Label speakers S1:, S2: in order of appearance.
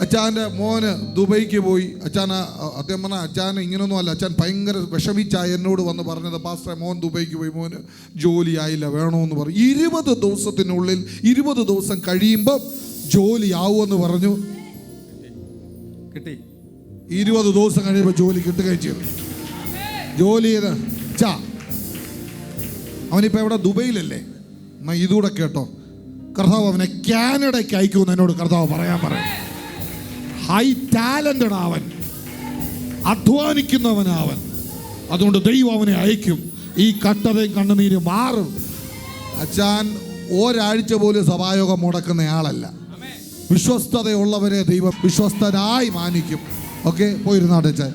S1: അച്ചാന്റെ മോന് ദുബൈക്ക് പോയി. അച്ചാൻ അദ്ദേഹം പറഞ്ഞ അച്ചാൻ ഇങ്ങനൊന്നും അല്ല അച്ചാൻ ഭയങ്കര വിഷമിച്ചായി എന്നോട് വന്ന് പറഞ്ഞത് പാസ്റ്റർ മോൻ ദുബൈക്ക് പോയി മോന് ജോലി ആയില്ല വേണമെന്ന് പറഞ്ഞു ഇരുപത് ദിവസത്തിനുള്ളിൽ ഇരുപത് ദിവസം കഴിയുമ്പം ജോലി ആവുമെന്ന് പറഞ്ഞു.
S2: കിട്ടി.
S1: ഇരുപത് ദിവസം കഴിയുമ്പോൾ ജോലി കിട്ടുകയും ചെയ്തു. ജോലി ചെയ്ത ചാ അവനിപ്പോൾ എവിടെ? ദുബൈയിലല്ലേ? എന്നാൽ ഇതുകൂടെ കേട്ടോ. കർത്താവ് അവനെ കാനഡയ്ക്ക് അയക്കുമെന്ന് എന്നോട് കർത്താവ് പറയാൻ പറയും ഹൈ ടാലന്റഡ് അവൻ അധ്വാനിക്കുന്നവനാവൻ. അതുകൊണ്ട് ദൈവം അവനെ അയക്കും. ഈ കട്ടതയും കണ്ണുനീര് മാറും. അച്ഛാൻ ഒരാഴ്ച പോലും സഭായോഗം മുടക്കുന്ന ആളല്ല. വിശ്വസ്തതയുള്ളവരെ ദൈവം വിശ്വസ്തനായി മാനിക്കും. ഓക്കെ പോയിരുന്നാട്ടെ അച്ഛൻ